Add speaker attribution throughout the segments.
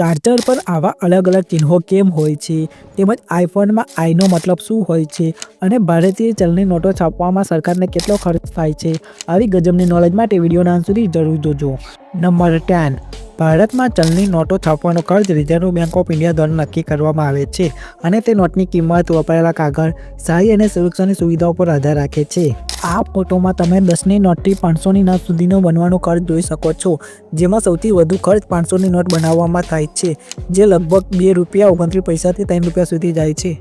Speaker 1: Charger પર આવા અલગ અલગ ચિહ્નો કેમ હોય છે? તેમજ આઈફોનમાં આઈનો મતલબ શું હોય છે? અને ભારતીય ચલણી નોટો છાપવામાં સરકારને કેટલો ખર્ચ થાય છે? આવી ગજબની નોલેજ માટે વિડીયોના અંત સુધી જરૂર જોજો. Number ten. ભારતમાં ચલણી નોટો છાપવાનો ખર્ચ રિઝર્વ બેંક ઓફ ઇન્ડિયા દ્વારા નક્કી કરવામાં આવે છે અને તે નોટની કિંમત વપરાયેલા કાગળ સારી અને સુરક્ષાની સુવિધાઓ પર આધાર રાખે છે. આ ફોટોમાં તમે દસની નોટથી પાંચસોની નોટ સુધીનો બનવાનો ખર્ચ જોઈ શકો છો, જેમાં સૌથી વધુ ખર્ચ પાંચસોની નોટ બનાવવામાં થાય છે, જે લગભગ બે રૂપિયા ઓગણત્રીસ પૈસાથી ત્રણ રૂપિયા સુધી જાય છે.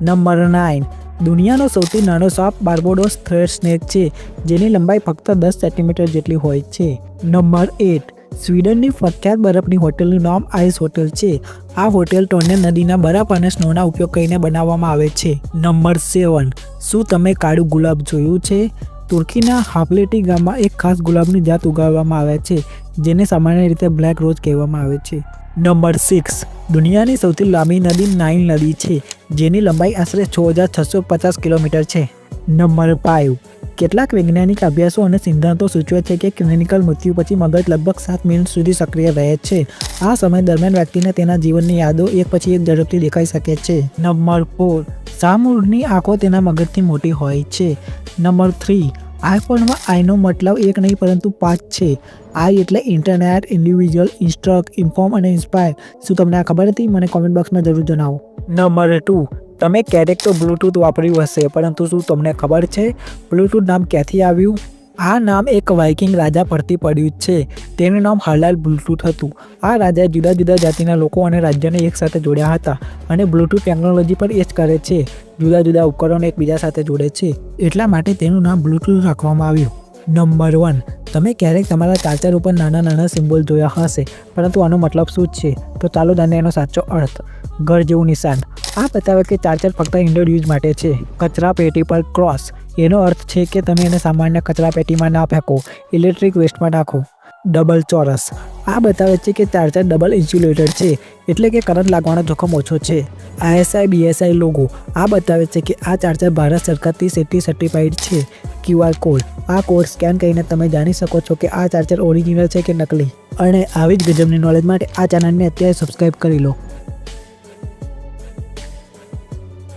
Speaker 1: Number nine. દુનિયાનો સૌથી નાનો સાપ બાર્બોડોસ થ્રેડ સ્નેક છે, જેની લંબાઈ ફક્ત દસ સેન્ટીમીટર જેટલી હોય છે. નંબર એટ, સ્વીડનની પ્રખ્યાત બરફની હોટલનું નામ આઈસ હોટેલ છે. આ હોટેલ ટોને નદીના બરફ અને સ્નોના ઉપયોગ કરીને બનાવવામાં આવે છે. નંબર સેવન, શું તમે કાળું ગુલાબ જોયું છે? તુર્કીના હાફલેટી ગામમાં એક ખાસ ગુલાબની જાત ઉગાડવામાં આવે છે, જેને સામાન્ય રીતે બ્લેક રોઝ કહેવામાં આવે છે. નંબર સિક્સ, દુનિયાની સૌથી લાંબી નદી નાઇલ નદી છે. જેની લંબાઈ આશરે છ હજાર છસો પચાસ કિલોમીટર છે. નંબર ફાઇવ કેટલાક વૈજ્ઞાનિક અભ્યાસો અને સિદ્ધાંતો સૂચવે છે કે ક્લિનિકલ મૃત્યુ પછી મગજ લગભગ સાત મિનિટ સુધી સક્રિય રહે છે. આ સમય દરમિયાન વ્યક્તિને તેના જીવનની યાદો એક પછી એક ઝડપથી દેખાઈ શકે છે. નંબર ફોર સામૂળની આંખો તેના મગજથી મોટી હોય છે. નંબર થ્રી આઈફોનમાં આઈનો મતલબ એક નહીં, પરંતુ પાંચ છે. આઈ એટલે ઇન્ટરનેટ ઇન્ડિવિજ્યુઅલ ઇન્સ્ટ્રક્ટ ઇન્ફોર્મ અને ઇન્સ્પાયર શું તમને આ ખબર હતી? મને કોમેન્ટ બોક્સમાં જરૂર જણાવો. નંબર ટુ તમે ક્યારેક તો બ્લૂટૂથ વાપર્યું હશે, પરંતુ શું તમને ખબર છે? બ્લૂટૂથ નામ ક્યાંથી આવ્યું? આ નામ એક વાઇકિંગ રાજા પરથી પડ્યું છે. તેનું નામ હલાલ બ્લૂટૂથ હતું. આ રાજાએ જુદા જુદા જાતિના લોકો અને રાજ્યને એકસાથે જોડ્યા હતા અને બ્લૂટૂથ ટેકનોલોજી પર એ જ કરે છે. જુદા જુદા ઉપકરણો એકબીજા સાથે જોડે છે. એટલા માટે તેનું નામ બ્લૂટૂથ રાખવામાં આવ્યું. નંબર વન તમે ક્યારેક તમારા ચાર્જર ઉપર નાના નાના સિમ્બોલ જોયા હશે, પરંતુ આનો મતલબ શું છે? તો ચાલો જાણીએ એનો સાચો અર્થ. ઘર જેવું નિશાન. આ બતાવે કે ચાર્જર ફક્ત ઇન્ડોર યુઝ માટે છે. કચરા પેટી પર ક્રોસ એનો અર્થ છે કે તમે એને સામાન્ય કચરા પેટીમાં ના ફેંકો. ઇલેક્ટ્રિક વેસ્ટમાં નાખો. ડબલ ચોરસ. આ બતાવે છે કે ચાર્જર ડબલ ઇન્સ્યુલેટેડ છે, એટલે કે કરંટ લાગવાનો જોખમ ઓછો છે. આઈએસઆઈ બીએસઆઈ લોગો આ બતાવે છે કે આ ચાર્જર ભારત સરકારથી સેફ્ટી સર્ટિફાઈડ છે. ક્યુઆર કોડ આ કોડ સ્કેન કરીને તમે જાણી શકો છો કે આ ચાર્જર ઓરિજિનલ છે કે નકલી. અને આવી જ ગજબની નોલેજ માટે આ ચેનલને અત્યારે સબસ્ક્રાઈબ કરી લો.